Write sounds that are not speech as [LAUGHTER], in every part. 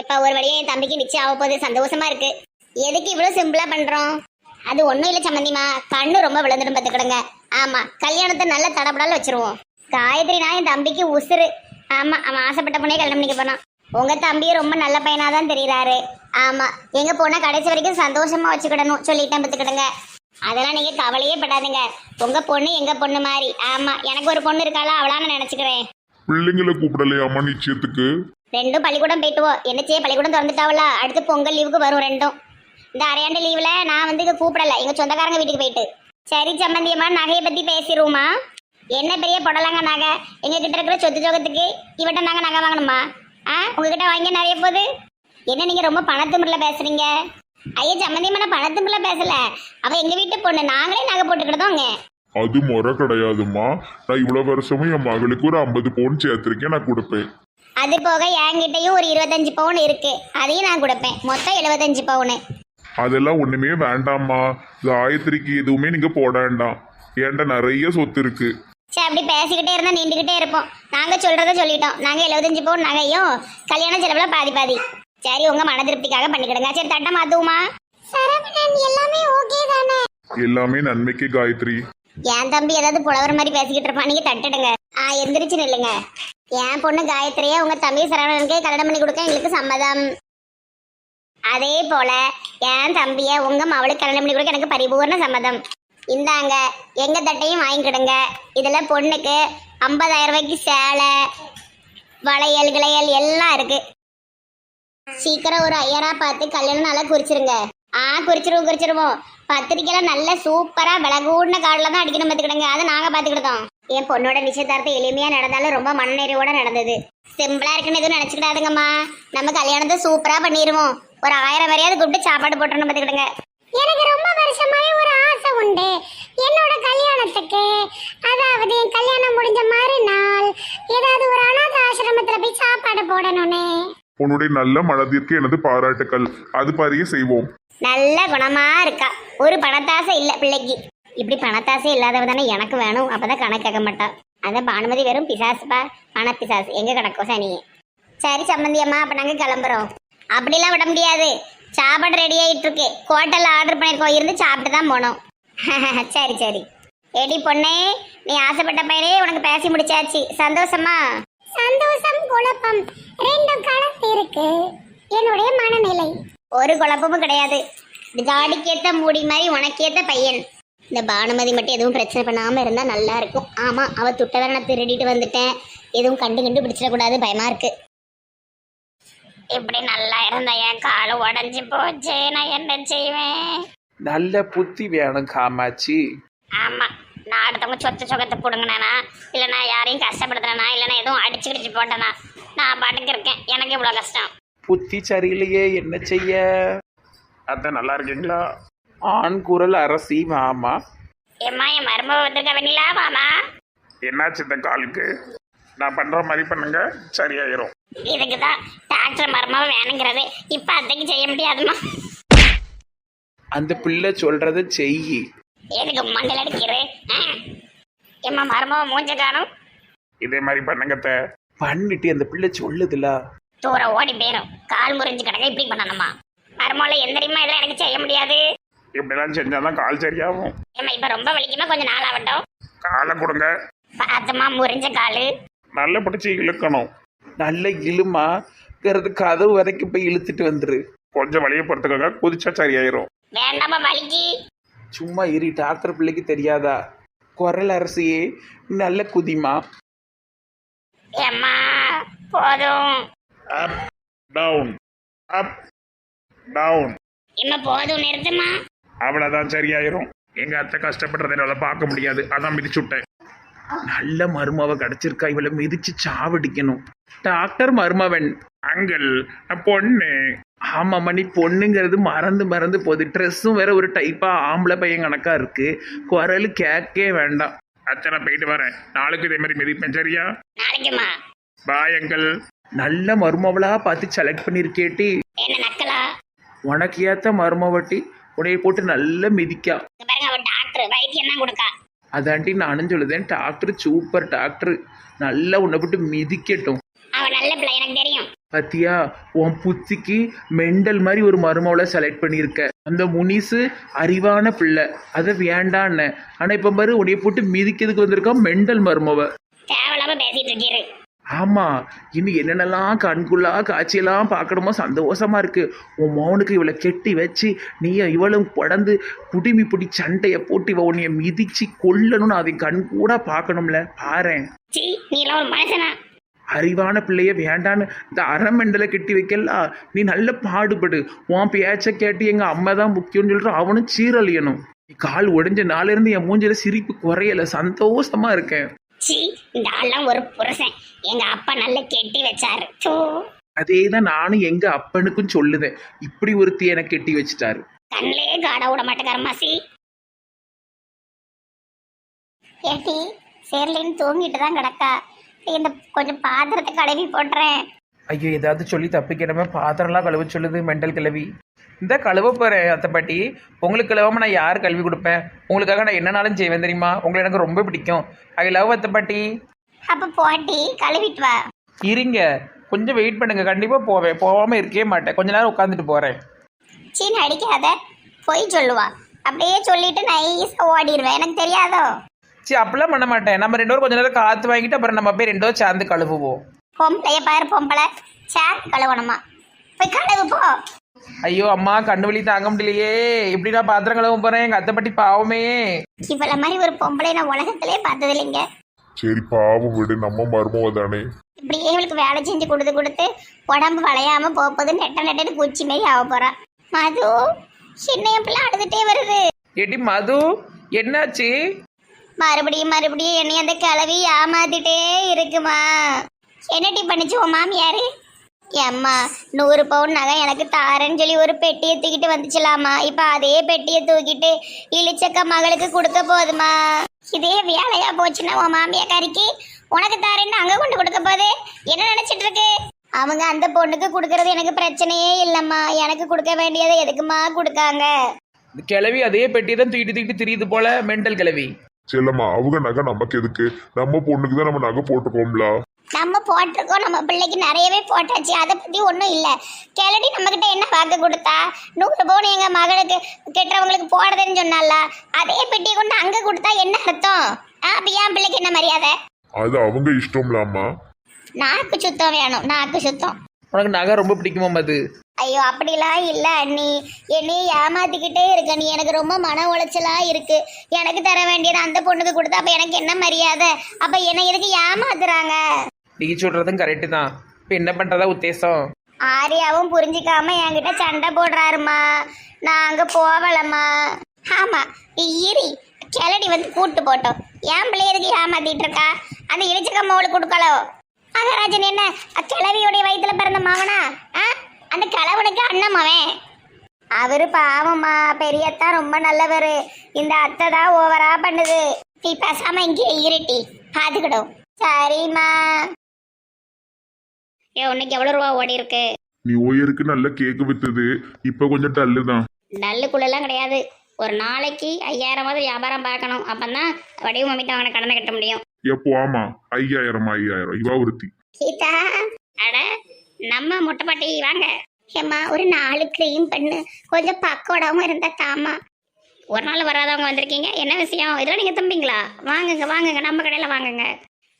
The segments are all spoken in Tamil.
எப்ப ஒரு வழியா என் தம்பிக்கு நிச்சயம் ஆக போகுது. சந்தோஷமா இருக்கு. எதுக்கு இவ்வளவு சிம்பிளா பண்றோம்? அது ஒண்ணும் இல்ல சம்மந்திமா. கண்ணு ரொம்ப விழுந்துடும் பாத்துக்கிடுங்க ஆமா கல்யாணத்தை நல்ல தடப்படால வச்சிருவோம். காயத்ரி நான் என் தம்பிக்கு உசுரு ஆமா அவன் ஆசைப்பட்ட பொண்ணே கல்யாணம் பண்ணிக்க போனான். உங்க தம்பியும் ரொம்ப நல்ல பையனா தான் தெரியறாரு. ஆமா எங்க போனா கடைசி வரைக்கும் சந்தோஷமா வச்சுக்கிடணும். சொல்லிட்டேன் பாத்துக்கிடுங்க அதெல்லாம் நீங்க கவலையே படாதீங்க. உங்க பொண்ணு எங்க பொண்ணு மாதிரி. ஆமா எனக்கு ஒரு பொண்ணு இருக்காளா? அவளான்னு நினைச்சுக்கிறேன். பிள்ளைங்களை கூப்பிடலையாமா நிச்சயத்துக்கு? ரெண்டும் பள்ளிக்கூடம் போயிட்டுவோம் என்ன செய்ய பள்ளிக்கூடம் திறந்துட்டாவல அடுத்து பொங்கல் லீவுக்கு வரும் ரெண்டும். இந்த அரையாண்டு லீவ்ல நான் வந்து கூப்பிடல. எங்க சொந்தக்காரங்க வீட்டுக்கு போயிட்டு. சரி சம்பந்தியம்மா நகையை பத்தி பேசிடுவோமா என்ன பெரிய புடலங்க நகை? எங்க கிட்ட இருக்கிற சொத்து ஜோகத்துக்கு இவட்ட நாங்க நகை வாங்கணுமா? ஆ உங்ககிட்ட வாங்கி நிறைய போகுது? என்ன நீங்க ரொம்ப பணத்துமுறையில் பேசுறீங்க? ஐயா சம்பந்தியம்மா நான் பணத்துமுறையில் பேசல. அவ எங்க வீட்டு பொண்ணு. நாங்களே நகை போட்டுக்கிட்டதோங்க அது முறை கிடையாதுமா நான் இவ்வளவு வருஷமும் என் மகளுக்கு ஒரு ஐம்பது பவுன் சேர்த்திருக்கேன் நான் கொடுப்பேன். அது போக என்கிட்டயும் ஒரு இருபத்தஞ்சு பவுன் இருக்கு. அதையும் நான் கொடுப்பேன். மொத்தம் எழுபத்தஞ்சு பவுனு. அதெல்லாம் ஒண்ணுமே வேண்டாம்மா. காயத்ரிக்கு எதுவுமே நீங்க போட வேண்டாம். என்கிட்ட நிறைய சொத்து இருக்கு. சரி அப்படி பேசிக்கிட்டே இருந்தா நின்றுக்கிட்டே இருப்போம். நாங்க சொல்றத சொல்லிட்டோம். நாங்க எழுபத்தஞ்சு பவுன் நகையும் கல்யாண செலவுல பாதி பாதி. சரி உங்க மன திருப்திக்காக பண்ணிக்கிடுங்க. சரி தட்டை மாத்துவோமா? சரவணன் எல்லாமே ஓகே தானே? எல்லாமே நன்மைக்கு காயத்ரி. என் தம்பி ஏதாவது புலவர் மாதிரி பேசிக்கிட்டு இருப்பான். நீங்க தட்டுடுங்க. ஆ எந்திரிச்சு நில்லுங்க. என் பொண்ணு காயத்ரியே உங்க தம்பி சரவணனுக்கே கல்யாணம் பண்ணி கொடுக்க எங்களுக்கு சம்மதம். அதே போல என் தம்பிய உங்க மவளுக்கு கல்யாணம் பண்ணி கொடுக்க எனக்கு பரிபூர்ண சம்மதம். இந்தாங்க எங்க தட்டையும் வாங்கிக்கிடுங்க இதுல பொண்ணுக்கு ஐம்பதாயிரம் ரூபாய்க்கு சேலை வளையல் கிளையல் எல்லாம் இருக்கு. சீக்கிரம் ஒரு ஐயரா பார்த்து கல்யாணம் நல்லா குறிச்சிருங்க. ஆ குறிச்சிருவோம் குறிச்சிருவோம். பத்திரிக்கையில நல்ல சூப்பரா விலகூடின கார்டில் தான் அடிக்கணும் பார்த்துக்கிடுங்க அதை நாங்க பார்த்துக்கிட்டோம் என் பொண்ணோட நிச்சயதார்த்தம் எளிமையா நடந்தாலும் ரொம்ப மனநிறைவோட நடந்தது. சிம்பிளா இருக்குன்னு எதுவும் நினைச்சுக்கிடாதுங்கம்மா. நம்ம கல்யாணத்தை சூப்பரா பண்ணிடுவோம் ஒரு ஆயிரம் வரையாவது கூப்பிட்டு சாப்பாடு போட்டுறணும் பார்த்துக்கிடுங்க. எனக்கு ரொம்ப வருஷமாவே ஒரு ஆசை உண்டு. என்னோட கல்யாணத்துக்கு. அதாவது என் கல்யாணம் முடிஞ்ச மறுநாள் ஏதாவது ஒரு அனாத ஆசிரமத்துல போய் சாப்பாடு போடணும்னு. உன்னுடைய நல்ல மனதிற்கு எனது பாராட்டுக்கள். அது பாரியே செய்வோம். நல்ல குணமா இருக்கா. ஒரு பணத்தாசை இல்ல பிள்ளைக்கு. இப்படி பணத்தாசை இல்லாதவ தானே எனக்கு வேணும்? அப்பதான் கணக்கு கேட்க மாட்டா. அந்த பானுமதி வெறும் பிசாசுப்பா. பண பிசாசு. எங்க கணக்கோ சனி? சரி சம்மந்தி அம்மா அப்ப நாங்க கிளம்புறோம். அப்படிலாம் விட முடியாது. சாப்பாடு ரெடி ஆயிட்டு இருக்கு ஹோட்டல்ல ஆர்டர் பண்ணிருக்கோம் இருந்து சாப்பிட்டு தான் போனோம். [LAUGHS] சரி சரி. ஏடி பொண்ணே நீ ஆசைப்பட்ட பையனே உனக்கு பேசி முடிச்சாச்சு. சந்தோஷமா? சந்தோஷம் குழப்பம். ரெண்டும் கலந்து இருக்கு. என்னுடைய மனநிலை. ஒரு குழப்பமும் கிடையாது. ஜாடிக்கேத்த மூடி மாதிரி உனக்கேத்த பையன். இந்த பானுமதி மட்டும் எதுவும் பிரச்சனை பண்ணாம இருந்தா நல்லா இருக்கும். ஆமா அவ துட்டதை நான் திருடிட்டு வந்துட்டேன். எதுவும் கண்டு கண்டு பிடிச்சிடக்கூடாது. பயமா இருக்கு. இப்படி நல்லா இருந்த என் கால் உடஞ்சி போச்சு. நான் என்ன செய்வேன்? நல்ல புத்தி வேணும் காமாட்சி. ஆமா நான் அடுத்தவங்க சொத்து சொகத்தை பிடுங்கினா இல்லைனா யாரையும் கஷ்டப்படுத்தினா இல்லைனா எதுவும் அடிச்சு கிடிச்சு போட்டேனா நான் பாட்டுக்கு இருக்கேன். எனக்கு இவ்வளோ கஷ்டம். புத்தி சரியில்லையே என்ன செய்ய? அதான் நல்லா இருக்கீங்களா? ஆண் குரல் அரசி மாமா. ஏம்மா என் மருமக வந்திருக்க வெண்ணிலா மாமா? என்னாச்சு இந்த காலுக்கு? நான் பண்ற மாதிரி பண்ணுங்க சரியாயிரும். இதுக்கு தான் டாக்டர் மருமக வேணுங்கிறது. இப்போ அத்தைக்கு செய்ய முடியாதுமா அந்த பிள்ளை சொல்றத செய் எதுக்கு மண்டல் அடிக்கிறேன் ஏம்மா மருமக மூஞ்ச காணும்? இதே மாதிரி பண்ணுங்க அத்தை. பண்ணிட்டு அந்த பிள்ளை சொல்லுதுல. தூரம் ஓடி போயிடும் கால் முறிஞ்சு கிடக்க இப்படி பண்ணணுமா? மருமகளை எந்திரிமா இதெல்லாம் எனக்கு செய்ய முடியாது. இப்படிலாம் செஞ்சாதான் கால் சரியாகும். ஏம்மா இப்போ ரொம்ப வலிக்குமா? கொஞ்சம் நாள் ஆகட்டும். காலை கொடுங்க. பார்த்துமா முறிஞ்ச காலு. நல்ல பிடிச்சி இழுக்கணும். நல்ல இழுமா கதவு வரைக்கும் போய் இழுத்துட்டு வந்துரு. கொஞ்சம் வழியை பொறுத்துக்கோங்க குதிச்சா சரியாயிரும். வேண்டாமா வலிக்கு. சும்மா இரு டாக்டர் பிள்ளைக்கு தெரியாதா? குரல் அரசியே நல்ல குதிமா. ஏம்மா போதும். அப் டவுன் அப் டவுன் இன்னும் போதும் நிறுத்துமா அவ்வளோதான் சரியாயிரும். எங்க அத்தை கஷ்டப்படுறதை என்னால பார்க்க முடியாது. அதான் மிதிச்சு விட்டேன். நல்ல மருமவ கிடைச்சிருக்கா? இவளை மிதிச்சு சாவடிக்கணும். டாக்டர் மருமவன். அங்கிள் பொண்ணு. ஆமாம்மா நீ பொண்ணுங்கிறது மறந்து மறந்து போகுது. ட்ரெஸ்ஸும் வேற ஒரு டைப்பா ஆம்பளை பையன் கணக்கா இருக்கு. குரல் கேட்கவே வேண்டாம். அச்சனை போயிட்டு வரேன். நாளைக்கு இதே மாதிரி மிதிப்பேன் சரியா? பாய் அங்கிள் நல்ல மருமவளா பார்த்து செலக்ட் பண்ணிருக்கேட்டி நக்கலா? உனக்கு ஏத்த மருமவட்டி? உன்னைய போட்டு நல்லா மிதிக்கா. இங்க பாருங்க அவன் டாக்டர் வைத்தியம் தான் கொடுக்கா. அதாண்டி நானும் சொல்லுதேன் டாக்டர் சூப்பர் டாக்டர் நல்லா உன்னை போட்டு மிதிக்கட்டும். அவன் நல்ல பிள்ளை எனக்கு தெரியும். பத்தியா உன் புத்திக்கு மெண்டல் மாதிரி ஒரு மருமவளை செலக்ட் பண்ணியிருக்க. அந்த முனிசு அறிவான பிள்ளை. அதை வேண்டான்னு. ஆனா இப்ப பாரு உன்னைய போட்டு மிதிக்கிறதுக்கு வந்திருக்கான் மெண்டல் மருமவ. தேவையில்லாம பேசிட்டு இருக்கீரு. ஆமா இன்னும் என்னென்னலாம் கண்குள்ளா காட்சியெல்லாம் பார்க்கணுமோ சந்தோஷமா இருக்கு. உன் மௌனுக்கு இவளை கெட்டி வச்சு நீ இவளும் படந்து குடிமி பிடி சண்டையை போட்டு இவ உன்னைய மிதிச்சு கொல்லணும்னு அதை கண் கூட பார்க்கணும்ல. மனுஷனா? அறிவான பிள்ளைய வேண்டான்னு இந்த அறமெண்டலை கட்டி வைக்கலாம் நீ நல்ல பாடுபடு. உன் பேச்ச கேட்டு எங்க அம்மா தான் முக்கியம்னு சொல்லிட்டு அவனும் சீரழியணும். நீ கால் உடைஞ்ச நாள்ல இருந்து என் மூஞ்சில சிரிப்பு குறையல. சந்தோஷமா இருக்கேன். சீ இந்த ஆள்லாம் ஒரு புருஷன். எங்க அப்பா நல்ல கெட்டி வச்சாரு. தூ. அதே தான் நானும் எங்க அப்பனுக்கும் சொல்லுதேன். இப்படி ஒருத்தி எனக்கு கெட்டி வச்சுட்டாரு. கண்ணிலே காட விட மாட்டேக்கார மாசி. ஏட்டி சேர்லின்னு தூங்கிட்டு தான் கிடக்கா இந்த கொஞ்சம் பாத்திரத்தை கழுவி போட்டுறேன். ஐயோ ஏதாவது சொல்லி தப்பிக்கணுமே. பாத்திரம்லாம் கழுவ சொல்லுது மெண்டல் கிளவி இந்த கழுவ போகிறேன் அத்தை பாட்டி. உங்களுக்கு கழுவாம நான் யார் கழுவி கொடுப்பேன்? உங்களுக்காக நான் என்னனாலும் செய்வேன் தெரியுமா? உங்களை எனக்கு ரொம்ப பிடிக்கும். ஐ லவ் அத்தை பாட்டி. அப்ப போட்டி கழுவிட்டு வா. இருங்க. கொஞ்சம் வெயிட் பண்ணுங்க. கண்டிப்பாக போவேன். போகாமல் இருக்கவே மாட்டேன். கொஞ்ச நேரம் உட்காந்துட்டு போகிறேன் சீன் அடிக்காத. பொய் சொல்லுவா. அப்படியே சொல்லிட்டு நைஸா ஓடிடுவேன் எனக்கு தெரியாதோ? சரி அப்படிலாம் பண்ண மாட்டேன். நம்ம ரெண்டு பேரும் கொஞ்ச நேரம் காற்று வாங்கிட்டு அப்புறம் நம்ம போய் ரெண்டு பேரும் சேர்ந்து கழுவுவோம். பொம்பளைய பாரு பொம்பளை. சேர்த்து கழுவணுமா? போய் கழுவு போ. ஐயோ அம்மா கண்ணு வலி தாங்க முடியலையே. எப்படி நான் பாத்திரம் கழுவ போகிறேன் எங்கள் அத்தை பாட்டி பாவமே. இவள மாதிரி ஒரு பொம்பளை நான் உலகத்திலே பார்த்தது இல்லைங்க சரி பாவம் விடு. நம்ம மருமவ தானே. இப்படியே இவளுக்கு வேலை செஞ்சு கொடுத்து கொடுத்து உடம்பு வளையாம போகுது நெட்ட நெட்டன்னு குச்சி மாரி ஆக போறா. மது சின்ன பிள்ளை அழுதுட்டே வருது. ஏட்டி மது என்னாச்சு? மறுபடியும் மறுபடியும் என்னை அந்த கிளவி ஏமாத்திட்டே இருக்குமா. என்னடி பண்ணிச்சு உன் மாமியாரு? ஏம்மா நூறு பவுன் நகை எனக்கு தாரேன்னு சொல்லி ஒரு பெட்டியை தூக்கிட்டு வந்துச்சலாமா? இப்ப அதே பெட்டியை தூக்கிட்டு இளிச்சக்க மகளுக்கு கொடுக்க போதுமா? இதே வேலையா போச்சுன்னா உன் மாமியாக்காரிக்கு உனக்கு தாரேன்னு அங்க கொண்டு கொடுக்க போகுது என்ன நினைச்சிட்டு இருக்கு அவங்க அந்த பொண்ணுக்கு கொடுக்கறது எனக்கு பிரச்சனையே இல்லம்மா. எனக்கு கொடுக்க வேண்டியதை எதுக்குமா கொடுக்காங்க? கிளவி அதே பெட்டியை தான் தூக்கிட்டு தூக்கிட்டு திரியுது போல மெண்டல் கிளவி செல்லம்மா அவங்க நகை நமக்கு எதுக்கு? நம்ம பொண்ணுக்கு தான் நம்ம நகை போட்டுக்கோம்ல. நம்ம போட்டிருக்கோம் நம்ம பிள்ளைக்கு நிறையவே போட்டாச்சு. அதை பத்தி ஒன்றும் இல்லை. கிளடி நம்ம கிட்ட என்ன வாக்கு கொடுத்தா? நூறு பவுன் எங்க மகளுக்கு கெட்டவங்களுக்கு போடுறதுன்னு சொன்னால அதே பெட்டியை கொண்டு அங்க கொடுத்தா என்ன அர்த்தம்? ஆ, அப்ப என் பிள்ளைக்கு என்ன மரியாதை? அது அவங்க இஷ்டம்லாமா நாக்கு சுத்தம் வேணும். நாக்கு சுத்தம். உனக்கு நகை ரொம்ப பிடிக்குமா மது? ஐயோ அப்படிலாம் இல்ல நீ என்னைய ஏமாத்திக்கிட்டே இருக்க நீ எனக்கு ரொம்ப மன உளைச்சலா இருக்கு. எனக்கு தர வேண்டியது அந்த பொண்ணுக்கு கொடுத்தா அப்ப எனக்கு என்ன மரியாதை? அப்ப என்னை எதுக்கு ஏமாத்துறாங்க? நீ சொல்றதும் கரெக்டு தான். இப்போ என்ன பண்ணுறதா உத்தேசம்? ஆரியாவும் புரிஞ்சிக்காம என்கிட்ட சண்டை போடுறாருமா நான் அங்க போகலம்மா. ஆமா இரி. கிளடி வந்து கூட்டு போட்டோம். என் பிள்ளையருக்கு ஏமாத்திட்டு இருக்கா? அந்த இழிச்சக்க மவளுக்கு கொடுக்கலோ? மகாராஜன் என்ன கிளவியுடைய வயித்துல பிறந்த மாவனா? ஆ? அந்த கிழவனுக்கு அண்ணன் மவன். அவரு பாவம்மா பெரியத்தா ரொம்ப நல்லவர். இந்த அத்தை தான் ஓவரா பண்ணுது. நீ பேசாம இங்கே இருட்டி. பாத்துக்கிடும் சரிம்மா. ஏ உனக்கு எவ்வளவு ரூபா ஓடி இருக்கு? நியூ இயருக்கு நல்ல கேக்கு வித்துது. இப்ப கொஞ்சம் டல்லு தான் நல்லுக்குள்ளெல்லாம் கிடையாது. ஒரு நாளைக்கு ஐயாயிரமாவது வியாபாரம் பார்க்கணும். அப்பந்தான் வடிவு மம்மிட்டு அவனை கடனை கட்ட முடியும். எப்போ ஆமா. ஐயாயிரம் ஐயாயிரம். இவா ஒருத்தி. கீதா அட நம்ம முட்டைப்பாட்டி வாங்க. ஏம்மா ஒரு நாலு க்ரீம் பண்ணு. கொஞ்சம் பக்கோடாவும் இருந்தா தாமா ஒரு நாள் வராதவங்க வந்திருக்கீங்க. என்ன விஷயம்? இதெல்லாம் நீங்க தம்பிங்களா? வாங்குங்க வாங்குங்க. நம்ம கடையில வாங்குங்க.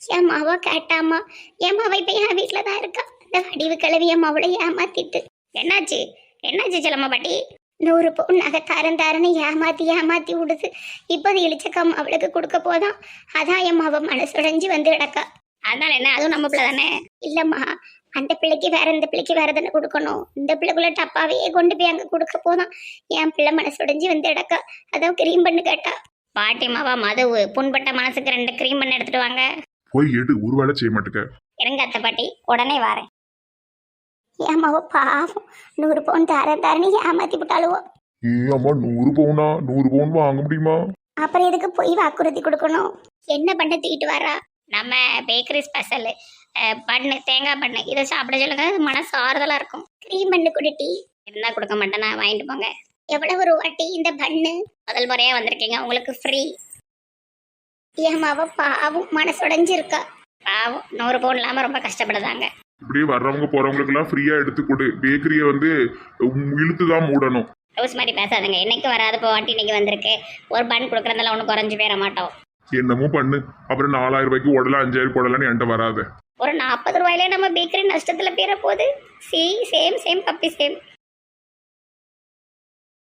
என் மாவா கேட்டாமா என் மாவா இப்ப என் வீட்டுல தான் இருக்கா? இந்த வடிவு கிளவி என் மாவளை ஏமாத்திட்டு. என்னாச்சு? என்னாச்சு செல்லம்மா பாட்டி? நூறு பவுன் நகை தரேன் தரேன்னு ஏமாத்தி ஏமாத்தி விடுது இப்போ அது இழிச்சக்கம் அவளுக்கு கொடுக்க போதான் அதான் என் மாவ மனசுடைஞ்சு வந்து கிடக்கா. அதனால என்ன? அதுவும் நம்ம பிள்ளை தானே? இல்லம்மா. அந்த பிள்ளைக்கு வேற இந்த பிள்ளைக்கு வேற தானே கொடுக்கணும். இந்த பிள்ளைக்குள்ள டப்பாவே கொண்டு போய் அங்க கொடுக்க போதான் என் பிள்ளை மனசுடைஞ்சு வந்து கிடக்கா. அதான் கிரீம் பண்ணு கேட்டா. பாட்டிமாவா மதுவு. புண்பட்ட மனசுக்கு ரெண்டு கிரீம் பண்ணி எடுத்துட்டு வாங்க. போய் எடு. ஒரு வேலை செய்ய மாட்டேக்க. இருங்க அத்தை பாட்டி. உடனே வரேன். ஏமாவோ பாவம். நூறு பவுன் தரேன் தரேன்னு ஏமாத்தி விட்டாளுவோ? ஏ அம்மா நூறு பவுனா? நூறு பவுன் வாங்க முடியுமா? அப்புறம் எதுக்கு போய் வாக்குறுதி கொடுக்கணும்? என்ன பண்ண தூக்கிட்டு வரா? நம்ம பேக்கரி ஸ்பெஷல் பண்ணு தேங்காய் பண்ணு. இதை சாப்பிட சொல்லுங்க மனசு ஆறுதலா இருக்கும். க்ரீம் பண்ணு குடிட்டி இருந்தா கொடுக்க மாட்டேனா வாங்கிட்டு போங்க. எவ்வளவு ரூபா டீ இந்த பண்ணு? முதல் முறையா வந்திருக்கீங்க உங்களுக்கு ஃப்ரீ ஏமாவ பாவம் மனசுடைஞ்சு இருக்கா பாவம் நூறு பவுன் இல்லாம ரொம்ப கஷ்டப்படுதாங்க. இப்படியே வர்றவங்க போறவங்களுக்கெல்லாம் ஃப்ரீயா எடுத்து கொடு. பேக்கரியை வந்து இழுத்து தான் மூடணும். லூஸ் மாதிரி பேசாதுங்க. என்னைக்கு வராது இப்போ வாட்டி இன்னைக்கு வந்திருக்கு. ஒரு பன் கொடுக்குறதால ஒன்றும் குறைஞ்சு போயிட மாட்டோம். என்னமோ பண்ணு. அப்புறம் நாலாயிரம் ரூபாய்க்கு உடல அஞ்சாயிரம் போடலான்னு என்கிட்ட வராத. ஒரு நாற்பது ரூபாயிலே நம்ம பேக்கரி நஷ்டத்தில் போயிட போகுது. சி சேம் சேம் பப்பி சேம்